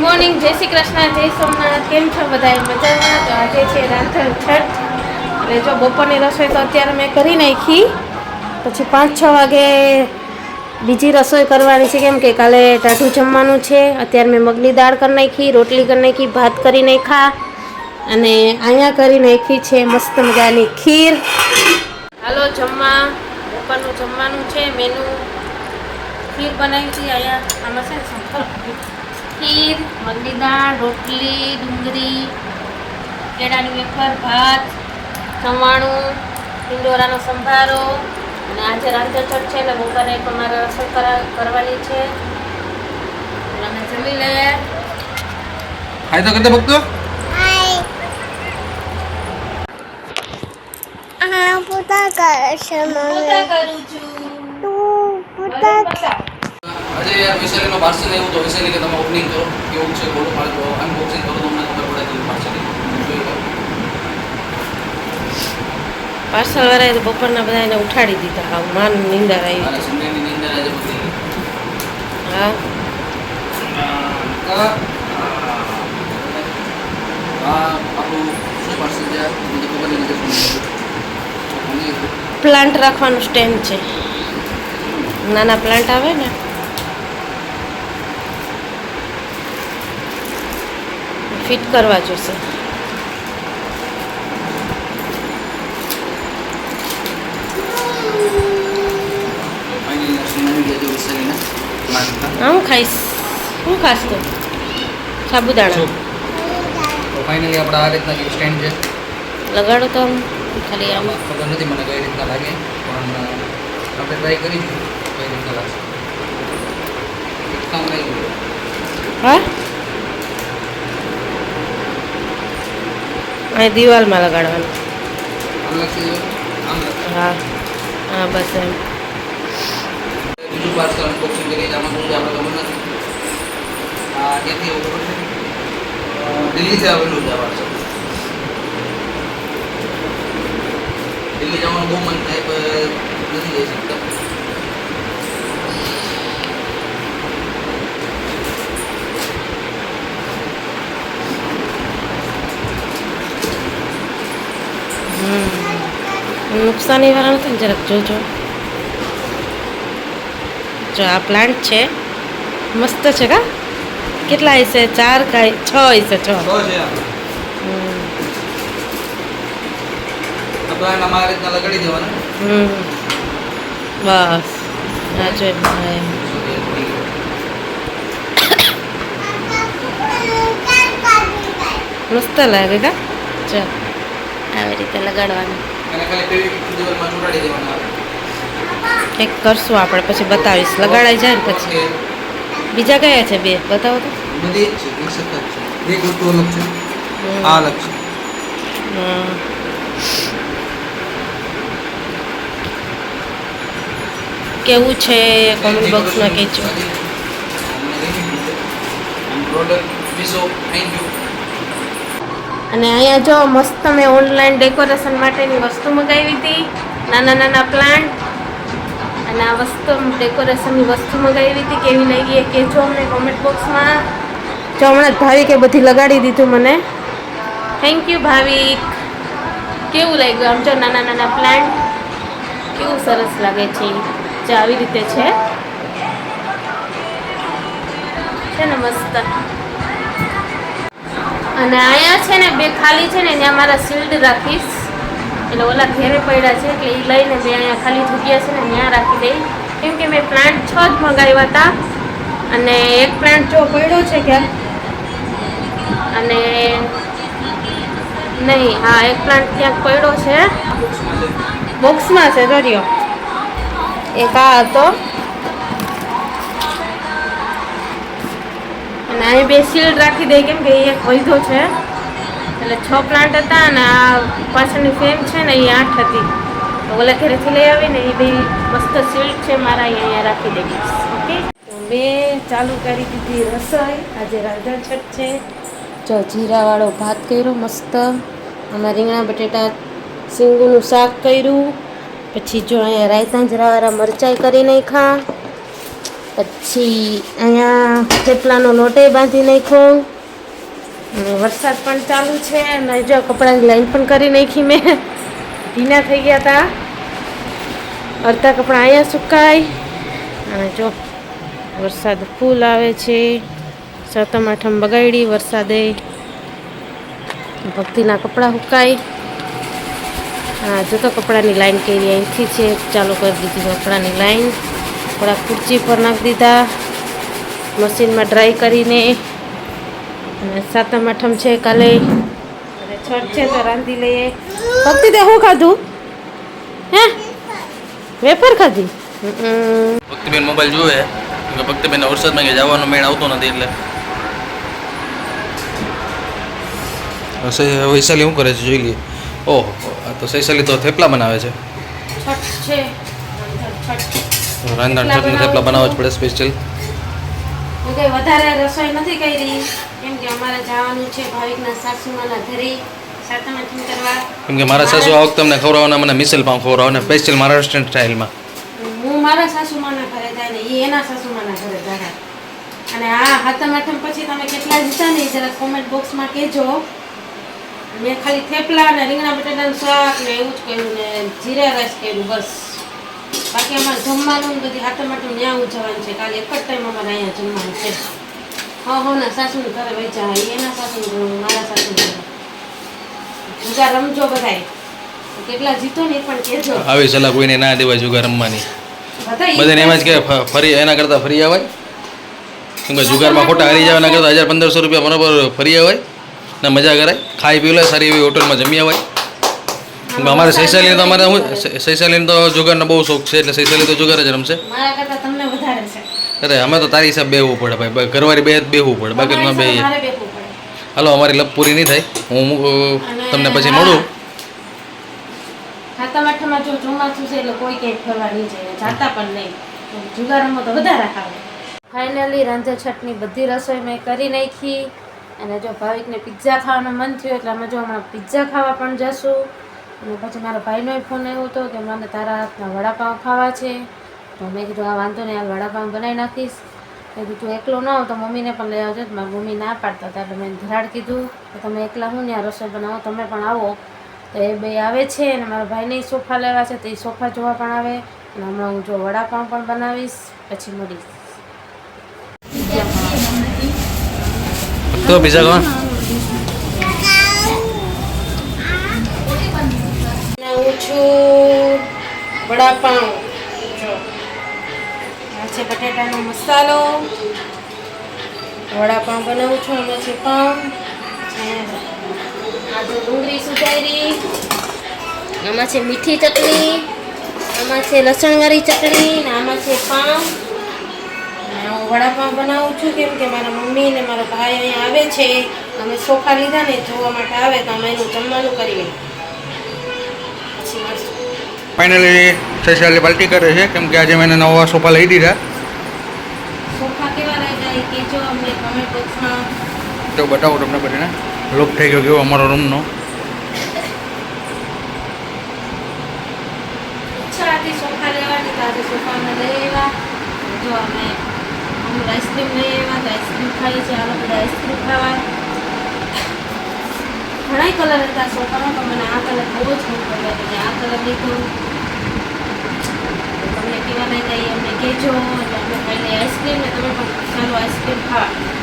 Morning, જય શ્રી કૃષ્ણ, જય સોમનાથ, કેમ છો બધા? મજામાં? તો આજે છે રાંધણ છઠ. એટલે જો બપોરની રસોઈ તો અત્યારે મેં કરી નાખી. પછી પાંચ છ વાગે બીજી રસોઈ કરવાની છે, કેમ કે કાલે ટાઢું જમવાનું છે. અત્યારે મેં મગની દાળ કરી નાખી, રોટલી કરી નાખી, ભાત કરી નાખ્યા. અને અહીંયા કરી નાખી છે મસ્ત મજાની ખીર. હાલો, જમવા. બપોરનું જમવાનું છે, મેનુ. ખીર બનાવી છે અહીંયા. આમાં છે ને ખીર મગની દાળ રોટલી ડુંગળી કેળાની વેફર ભાત ચવાણું ટિંડોરાનો સંભારો અને આજે રાંધણછટ છે એટલે બપોરે એક અમારે રસોઈ કરા- કરવાની છે. અમે જમી લઈએ હાય તો કરતે ભક્તો. પોતા કરશે મમ્મી. કરું છું. તું પૂતા આજે યાર વિશાલીનો પાર્સલ એવું તો વિશાલી કે તમે ઓપનિંગ કરો. કેવું છે બોલો મારે તો અનબોક્સિંગ કરો તમને ખબર પડે કે પાર્સલ પાર્સલ વાળાએ તો બપોરના બધા એને ઉઠાડી દીધા. હા માન નિંદર આવી સંડેની નીંદર આજે બધી. હા? આ આપણું શું પાર્સલ છે? મને ખબર નથી પ્લાન્ટ રાખવાનું સ્ટેન્ડ છે. નાના પ્લાન્ટ આવે ને? ફિટ કરવા જોશે. પ્લાન્ટના હા ખાઈશ. હું ખાસ તો? સાબુદાણા. ફાઇનલી આપણે આ રીતના જે સ્ટેન્ડ છે. લગાડો તો ખાલી આમ. ખબર નથી મને કઈ રીતના લાગે પણ આપણે ટ્રાય કરીશું કઈ રીતના લાગશે. એક હા? અહીં દિવાલમાં લગાડવાનું. હા. હા બસ એમ. છે? આવેલું છે દિલ્હી જવાનું બહુ મન થાય પણ નથી જઈ શકતા. નુકસાની વાળા નથી ને જરાક જોજો. જો આ પ્લાન્ટ છે મસ્ત છે કા? કેટલા હશે ચાર કાંઈ છ હશે છ બસ. આ જો એમ, હા એમ. મસ્ત લાગે કા? ચાલ. આવી રીતે લગાડવાનું. અને ખાલી પેલી દિવાલમાં ચોંટાડી દેવાના એક કરશું આપણે પછી બતાવીશ. લગાડાઈ જાય ને પછી. બીજા કયા છે બે? બતાવો તો. બધી જ છે એક સખત છે. એક વસ્તુ અલગ છે. હમ. આ અલગ છે. કેવું છે કોમેન્ટ બોક્સમાં કહેજો. પ્રોડક્ટ થેન્ક યુ અને અહીંયા જો મસ્ત મેં ઓનલાઈન ડેકોરેશન માટેની વસ્તુ મંગાવી હતી. નાના નાના પ્લાન્ટ અને આ વસ્તુ ડેકોરેશનની વસ્તુ મંગાવી હતી કેવી લાગી એ કહેજો અમને કોમેન્ટ બોક્સમાં જો હમણાં ભાવિકે બધી લગાડી દીધું મને. Thank you Bhavik. કેવું લાગ્યું આમ જો નાના નાના પ્લાન્ટ કેવું સરસ લાગે છે જે આવી રીતે છે ને મસ્ત. અને અહીંયા છે ને, બે ખાલી છે ને, ત્યાં મારા શિલ્ડ રાખીશ. એટલે ઓલા ઘેરે પડ્યા છે, એટલે એ લઈને બે અહીંયા ખાલી જગ્યા છે ને, ત્યાં રાખી દઈ કેમ કે મેં પ્લાન્ટ છ જ મંગાવ્યા હતા. અને એક પ્લાન્ટ જો પડ્યો છે ક્યાંક અને નહીં, હા, એક પ્લાન્ટ ક્યાંક પડ્યો છે. બોક્સમાં છે દરિયો એક આ હતો. અને અહીં બે શિલ્ડ રાખી દઈએ કેમ કે એક વૈધો છે. એટલે છ પ્લાન્ટ હતા અને આ પાછળની ફ્રેમ છે ને એ આઠ હતી. તો ઓલા ઘરેથી લઈ આવીને એ બે મસ્ત શિલ્ડ છે, મારા અહીં અહીંયા રાખી દઈએ ઓકે? તો મેં ચાલુ કરી દીધી રસોઈ. આજે રાંધણ છઠ છે. જો જીરાવાળો ભાત કર્યો મસ્ત. આમાં રીંગણા, બટેટા, સિંગુનું શાક કર્યું. પછી જો અહીંયા રાયતા જીરાવાળા મરચાઈ કરી નાખ્યા. પછી અહીંયા થેપલાનો લોટે બાંધી નાખ્યો. વરસાદ પણ ચાલુ છે, અને જો કપડાની લાઈન પણ કરી નાખી મેં. ભીના થઈ ગયા હતા અડધા કપડાં અહીંયા સુકાય. અને જો વરસાદ ફૂલ આવે છે. સાતમ આઠમ બગાડી વરસાદે. ભક્તિના કપડાં સુકાય. હા જો તો કપડાની લાઈન કરી અહીંથી છે, ચાલુ કરી દીધી કપડાની લાઈન. કપડા ખુરચી પર નાખી દીધા. મશીનમાં ડ્રાય કરીને. અને સાતમ આઠમ છે કાલે. અને છઠ છે તો રાંધી લઈએ. ભક્તિ તે શું ખાધું? હે? વેફર ખાધી? ભક્તિબેન મોબાઈલ જુએ. કે ભક્તિબેન વરસાદમાં કે જવાનો મેળ આવતો નથી એટલે. વૈશાલી શું કરે છે? જોઈ લઈએ. ઓહો આ તો વૈશાલી તો થેપલા બનાવે છે. છઠ છે. છઠ. રાંધણ ચટણી થેપલા બનાવવા જ પડે સ્પેશિયલ હું કંઈ વધારે રસોઈ નથી કરી કેમ કે અમારે જવાનું છે ભાવિકના સાસુમાના ઘરે કેમ કે મારા સાસુ આ વખતે અમને ખવડાવવાના મને મિસલ પાઉં ખવડાવવાના સ્પેશિયલ મહારાષ્ટ્રીયન સ્ટાઇલમાં હું મારા સાસુમાના ઘરે જાય ને એ એના સાસુમાના ઘરે જાય. અને આ હાથમ આઠમ પછી તમે કેટલા જીતા ને જરા કોમેન્ટ બોક્સમાં કહેજો. મેં ખાલી થેપલા અને રીંગણા બટાટાનું શાક ને એવું જ કર્યું ને જીરા રાઈસ કર્યું બસ. બાકી અમારે જમવાનું બધી આઠમ ત્યાં ઉજવવાનું છે. કાલે એક જ ટાઈમ અમારે અહીંયા જમવાનું છે. હા હો ના સાસુને ઘરે વેચા એના સાસુને મારા સાસુ જુગા રમજો બધાય. કેટલા જીતો ને પણ કેજો આવી સલાહ કોઈને ના દેવાય જુગાર રમવાની. બધાને એમ જ કે ફરી એના કરતાં ફરી આવાય? કેમ કે જુગારમાં ખોટા હારી જવાના કરતાં હજાર પંદરસો રૂપિયા બરાબર ફરી આવાય. ને મજા કરાય. ખાઈ પી લે સારી એવી હોટલમાં જમી આવાય. કે અમારે સૈસાલી તો અમારે શું સૈસાલીને તો જુગારનો બહુ શોખ છે એટલે સૈસાલી તો જુગાર જ રમશે. મારા કરતા તમને વધારે છે. અરે અમે તો તારી હિસાબ બેહવું પડે ભાઈ. ઘરવાળી બે બેહવું પડે. બાકી બે હાલો અમારી લપ પૂરી નહીં થાય. હું તમને પછી મળું. ખાતા માઠામાં જો ચોમાસું છે એટલે કોઈ ક્યાંય ફરવા નહીં જાય. જાતા પણ નહીં. જુગારમાં તો વધારે ખાવે ફાઇનલી રાંધે છઠની બધી રસોઈ મેં કરી નાખી. અને જો ભાવિકને પિઝા ખાવાનું મન થયું એટલે અમે જો હમણાં પિઝા ખાવા પણ જશું. અને પછી મારા ભાઈનો ફોન આવ્યો હતો કે મને તારા હાથના વડાપાઉં ખાવા છે. તો મેં કીધું, આ વાંધો નહીં, આ વડાપાઉં બનાવી નાખીશ. મેં કીધું એકલો ન આવ, તો મમ્મીને પણ લઈ આવજો, મારી મમ્મી ના પાડતા હતા. એટલે મેં ધરાડ કીધું કે તમે એકલા હું ને આ રસોઈ બનાવો, તમે પણ આવો. તો એ બે આવે છે અને મારા ભાઈને સોફા લેવા છે, તો એ સોફા જોવા પણ આવે. અને હમણાં હું જો વડાપાઉં પણ બનાવીશ, પછી મળીશ. તો બીજા કોણ? બનાવું છું વડાપાઉં. જો. છે બટેટાનો મસાલો. વડાપાઉં બનાવું છું, આમાં છે પાઉં. આ સુધારી. આમાં છે મીઠી ચટણી. આમાં છે લસણવાળી ચટણી ને આમાં છે પાઉં. હું વડાપાઉં બનાવું છું, કેમ કે મારા મમ્મી ને મારો ભાઈ અહીંયા આવે છે. અમે સોફા લીધા ને જોવા માટે આવે, તો અમે એનું જમવાનું કરીએ. ફાઇનલી સૈશાલી પાલટી કરે છે કેમ કે આજે મેં નવા સોફા લઈ દીધા. તો બતાવો તમને બધાને. લોક થઈ ગયો કેવો અમારો રૂમનો જો અમે આઈસ્ક્રીમ લઈ આવ્યા તો આઈસ્ક્રીમ ખાઈએ છીએ આ બધા આઈસ્ક્રીમ ખાવા. ઘણા કલર હતા સોફામાં પણ મને આ કલર બહુ જ ગમતો હતો. આ કલર લીધો. તમને કેવા લાગ્યા એ અમને કહેજો. એટલે અમે ખાઈ આઈસ્ક્રીમ ને તમે પણ સારું આઈસ્ક્રીમ ખાવા.